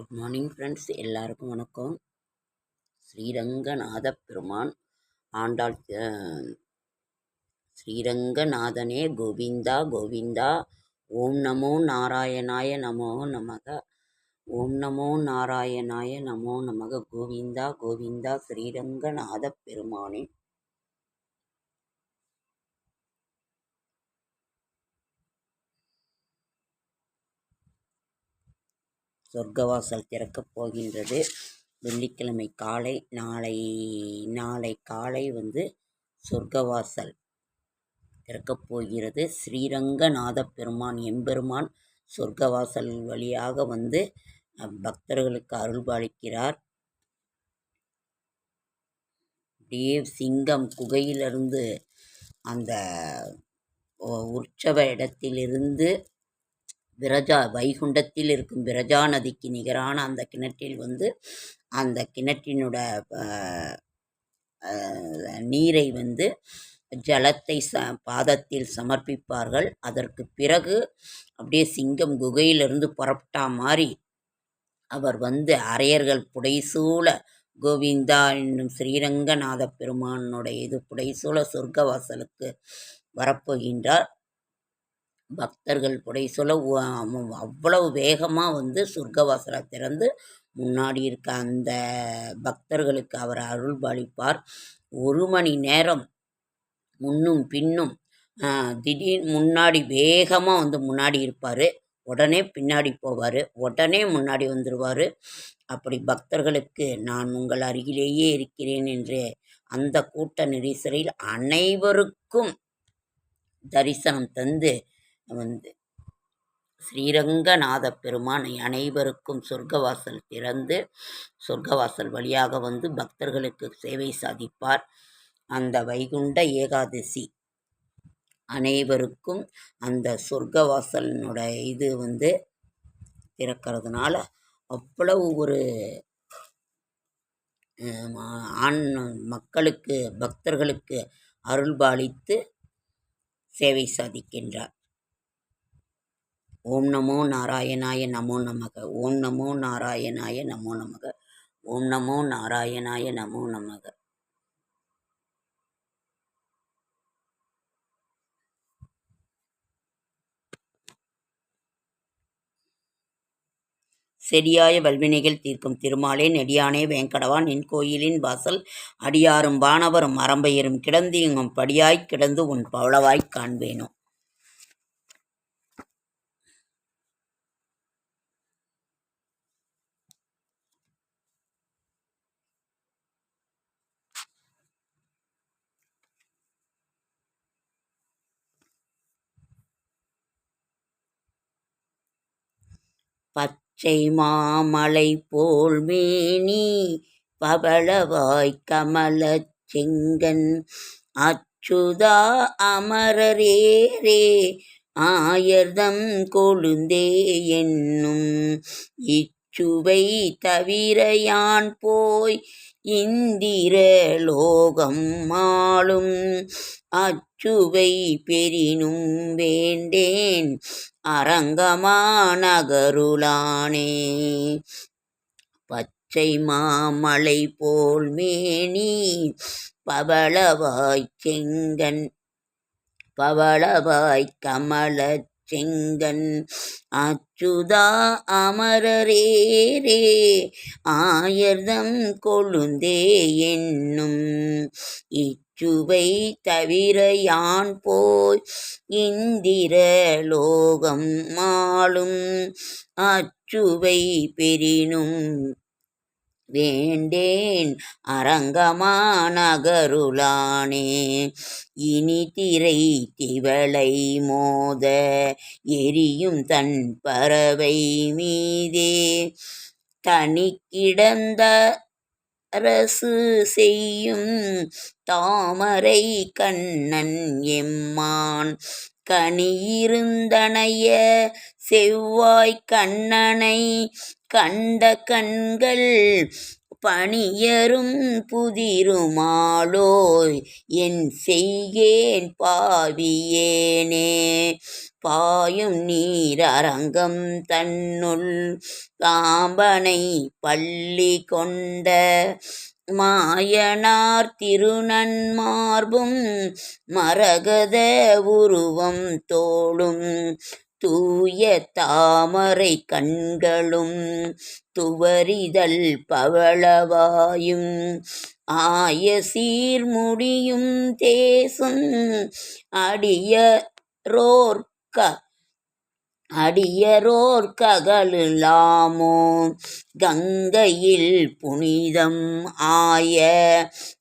Good morning friends எல்லாருக்கும் வணக்கம். ஸ்ரீரங்கநாத பெருமான் ஆண்டாள் ஸ்ரீரங்கநாதனே கோவிந்தா கோவிந்தா ஓம் நமோ நாராயணாய நமோ நமக ஓம் நமோ நாராயணாய நமோ நமக கோவிந்தா கோவிந்தா ஸ்ரீரங்கநாத பெருமானே. சொர்க்கவாசல் திறக்கப் போகின்றது. வெள்ளிக்கிழமை காலை நாளை நாளை காலை வந்து சொர்க்கவாசல் திறக்கப் போகிறது. ஸ்ரீரங்கநாத பெருமான் எம்பெருமான் சொர்க்கவாசல் வழியாக வந்து பக்தர்களுக்கு அருள்பாலிக்கிறார். அப்படியே சிங்கம் குகையிலிருந்து அந்த உற்சவ இடத்திலிருந்து விரஜா வைகுண்டத்தில் இருக்கும் விரஜா நதிக்கு நிகரான அந்த கிணற்றில் வந்து அந்த கிணற்றினோட நீரை வந்து ஜலத்தை ச பாதத்தில் சமர்ப்பிப்பார்கள். அதற்கு பிறகு அப்படியே சிங்கம் குகையிலிருந்து புறப்பட்டா மாதிரி அவர் வந்து அரையர்கள் புடைசூழ கோவிந்தா என்னும் ஸ்ரீரங்கநாத பெருமானுடைய இது புடைசூழ சொர்க்கவாசலுக்கு வரப்போகின்றார். பக்தர்கள் புடைசூழ சொல்ல அவ்வளவு வேகமாக வந்து சொர்க்கவாசலை திறந்து முன்னாடி இருக்க அந்த பக்தர்களுக்கு அவர் அருள்பாலிப்பார் ஒரு மணி நேரம் முன்னும் பின்னும் திடீர் முன்னாடி வேகமாக வந்து முன்னாடி இருப்பார். உடனே பின்னாடி போவார். உடனே முன்னாடி வந்துடுவார் அப்படி பக்தர்களுக்கு நான் உங்கள் அருகிலேயே இருக்கிறேன் என்று அந்த கூட்ட நெரிசலில் அனைவருக்கும் தரிசனம் தந்து வந்து ஸ்ரீரங்கநாத பெருமான் அனைவருக்கும் சொர்க்கவாசல் திறந்து சொர்க்கவாசல் வழியாக வந்து பக்தர்களுக்கு சேவை சாதிப்பார். அந்த வைகுண்ட ஏகாதசி அனைவருக்கும் அந்த சொர்க்கவாசலினோட இது வந்து திறக்கிறதுனால அவ்வளவு ஒரு ஆண் மக்களுக்கு பக்தர்களுக்கு அருள்பாலித்து சேவை சாதிக்கின்றார். ஓம் நமோ நாராயணாய நமோ நமக. ஓம் நமோ நாராயணாய நமோ நமக. ஓம் நமோ நாராயணாய நமோ நமக. செடியாய வல்வினைகள் தீர்க்கும் திருமாலே நெடியானே வேங்கடவா. நின் கோயிலின் வாசல் அடியாரும் வானவரும் மரம்பெயரும் கிடந்து படியாய் படியாய்க் கிடந்து உன் பவளவாய்க் காண்பேனோ. பச்சை மாமலை போல் மேனி பவளவாய் கமல செங்கன் அச்சுதா அமரரேரே ஆயர்தம் கொழுந்தே என்னும் இச்சுவை தவிர யான் போய் இந்திர லோகம் மாளும் அச்சுவை பெரினும் வேண்டேன். அரங்கமா நகருளானே பச்சை மாமலை போல் மேனி பவளவாய் செங்கன் பவளவாய் கமலச் செங்கன் அச்சுதா அமரரேரே ஆயர்தம் கொழுந்தே என்னும் இச்சுவை தவிர யான் போய் இந்திர லோகம் மாளும் அச்சுவை பெறினும் வேண்டேன் அரங்கமா நகருளானே இனி திரை திவளை மோத எரியும் தன் பறவை மீதே. தனி கிடந்த அரசு செய்யும் தாமரை கண்ணன் எம்மான். கனியிருந்தனைய செவ்வாய் கண்ணனை கண்ட கண்கள் பணியரும் புதிருமாலோய் என் செய்கேன் பாவியேனே பாயும் நீர் அரங்கம் தன்னுள் தாம்பனை பள்ளி கொண்ட மாயனார் திருநன்மார்பும் மரகத உருவம் தோளும் தூய தாமரை கண்களும் துவரிதல் பவளவாயும் ஆய சீர்முடியும் தேசும் அடியரோர்க்க அடியரோர்க்ககலாமோ கங்கையில் புனிதம் ஆய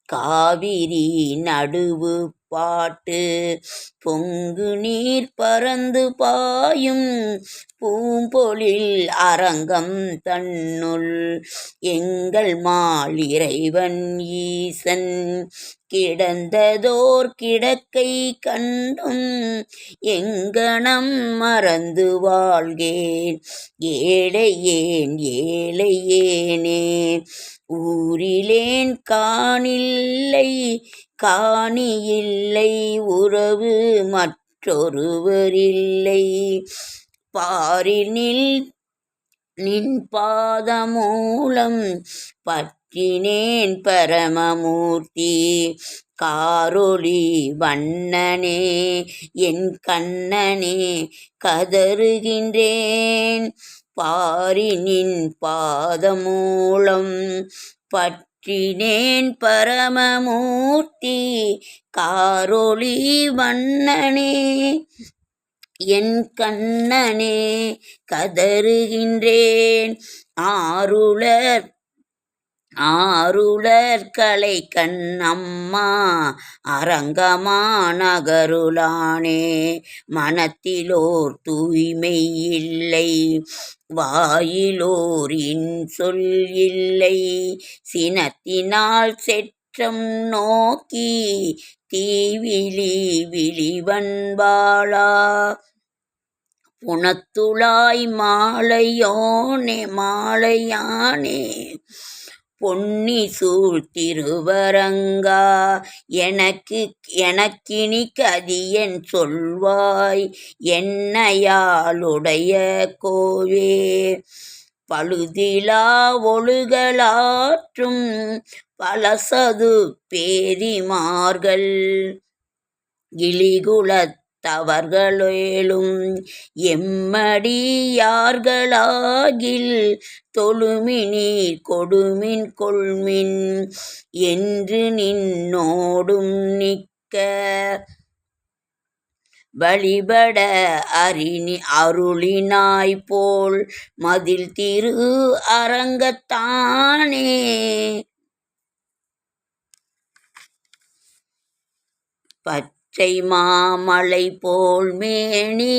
காவிரி நடுவு பாட்டு. பொங்கு நீர் பறந்து பாயும் பூம்பொழில் அரங்கம் தன்னுள். எங்கள் மால் இறைவன் ஈசன். கிடந்ததோர் கிடக்கை கண்டும் எங்கனம் மறந்து வாழ்கேன். ஏழையேன் ஏழையேனே ஊரிலேன் காணில்லை காணியில்லை உறவு மற்றொருவரில்லை. பாரினில் நின் பாதமூலம் பற்றினேன் பரமமூர்த்தி. காரொளி வண்ணனே என் கண்ணனே கதறுகின்றேன். பாரினின் பாதமூலம் பற்றினேன் பரமமூர்த்தி காரொளி வண்ணனே என் கண்ணனே கதறுகின்றேன் ஆருளர் ஆருளர்களை கண்ணம்மா அரங்கமா நகருளானே மனத்திலோர் தூய்மை இல்லை வாயிலோரின் சொல் இல்லை சினத்தினால் செற்றம் நோக்கி தீவிழி விழிவன்பாளா. புனத்துளாய் மாலையோனே மாலையானே பொன்னி சூழ் திருவரங்கா எனக்கு எனக்கினி கதியன் சொல்வாய் என்னையாளுடைய கோவே. பழுதிலா ஒழுகலாற்றும் பலசது பேரிமார்கள் இலிகுலத் தவர்களேலும் எம்மடியார்களாகில் தொழுமினீர் கொடுமின் கொள்மின் என்று நின்னோடும் நிற்க வழிபட அரிணி அருளினாய் போல் மதில் திரு அரங்கத்தானே. பச்சை மாமலை போல் மேனி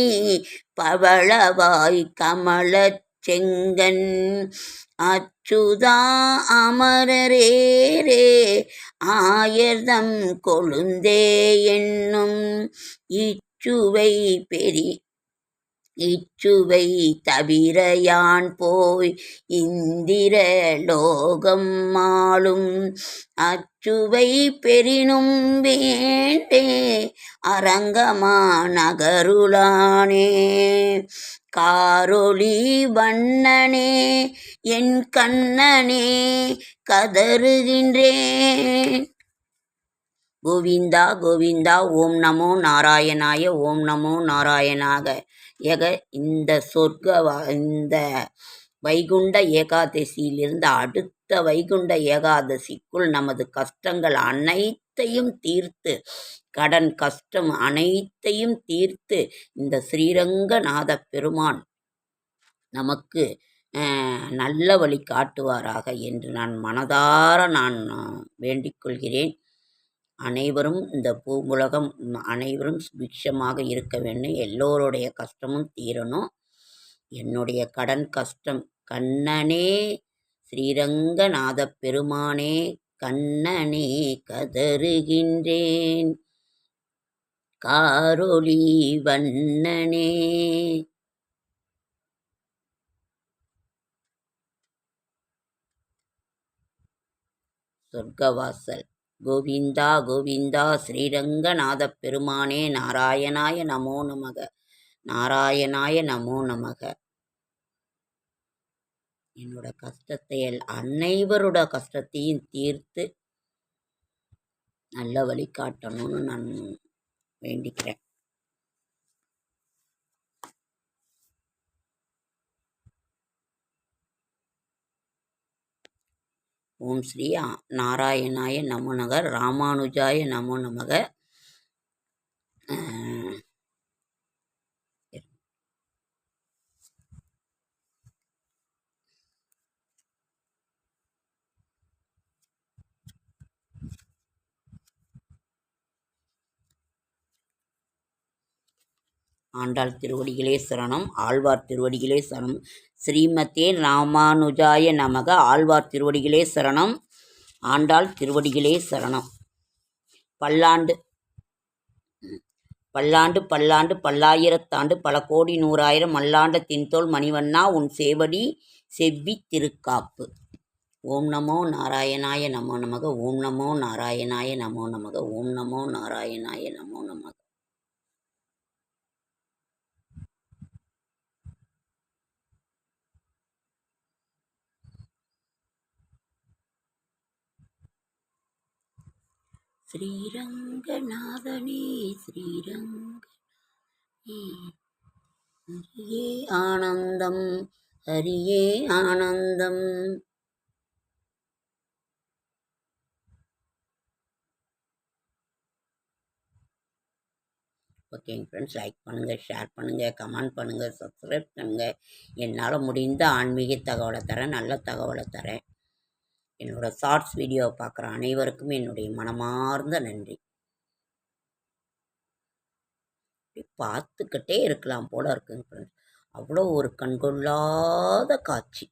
பவளவாய் கமலச் செங்கன். அச்சுதா அமரரேரே ஆயர்தம் கொழுந்தே என்னும் இச்சுவை பெரி இச்சுவை தவிர யான் போய் இந்திர லோகம் மாளும் அச்சுவை பெரினும் வேண்டே அரங்கமா நகருளானே. காரொளி வண்ணனே என் கண்ணனே கதறுகின்றேன். கோவிந்தா கோவிந்தா ஓம் நமோ நாராயணாய ஓம் நமோ நாராயணாக. எக இந்த சொர்க்க இந்த வைகுண்ட ஏகாதசியிலிருந்து அடுத்த வைகுண்ட ஏகாதசிக்குள் நமது கஷ்டங்கள் அனைத்தையும் தீர்த்து கடன் கஷ்டம் அனைத்தையும் தீர்த்து இந்த ஸ்ரீரங்கநாத பெருமான் நமக்கு நல்ல வழி காட்டுவாராக என்று நான் மனதார நான் வேண்டிக் கொள்கிறேன். அனைவரும் இந்த பூவுலகம் அனைவரும் சுபிக்ஷமாக இருக்க வேண்டும். எல்லோருடைய கஷ்டமும் தீரணும். என்னுடைய கடன் கஷ்டம். கண்ணனே ஸ்ரீரங்கநாத பெருமானே கண்ணனே கதறுகின்றேன். காரொளி வண்ணனே. சொர்க்கவாசல். கோவிந்தா கோவிந்தா ஸ்ரீரங்கநாத பெருமானே நாராயணாய நமோ நமக நாராயணாய நமோ நமக. என்னோட கஷ்டத்தை அனைவரோட கஷ்டத்தையும் தீர்த்து நல்ல வழி காட்டணும்னு நான் வேண்டிக்கிறேன். ஓம் ஸ்ரீ நாராயணாய நமோ நமக ராமானுஜாய நமோ நமக. ஆண்டாள் திருவடிகளே சரணம் ஆழ்வார் திருவடிகளே சரணம். ஸ்ரீமதே ராமானுஜாய நமக ஆழ்வார் திருவடிகளே சரணம் ஆண்டாள் திருவடிகளே சரணம். பல்லாண்டு பல்லாண்டு பல்லாண்டு பல்லாயிரத்தாண்டு பல கோடி நூறாயிரம் மல்லாண்ட தின்தோல் மணிவண்ணா உன் சேவடி செவ்வி திருக்காப்பு. ஓம் நமோ நாராயணாய நமோ நமக ஓம் நமோ நாராயணாய நமோ நமக ஓம் நமோ நாராயணாய நமோ நமக. ஸ்ரீரங்கநாதனே ஸ்ரீரங்க ஹரியே ஆனந்தம் ஹரியே ஆனந்தம். ஓகேங்க ஃப்ரெண்ட்ஸ் லைக் பண்ணுங்கள் ஷேர் பண்ணுங்கள் கமெண்ட் பண்ணுங்கள் சப்ஸ்கிரைப் பண்ணுங்கள் என்னால் முடிந்த ஆன்மீக தகவலை தரேன் நல்ல தகவலை தரேன். என்னோடய ஷார்ட்ஸ் வீடியோவை பார்க்குற அனைவருக்கும் என்னுடைய மனமார்ந்த நன்றி. பார்த்துக்கிட்டே இருக்கலாம் போல இருக்குங்க ஃப்ரெண்ட்ஸ் அவ்வளோ ஒரு கண்கொள்ளாத காட்சி.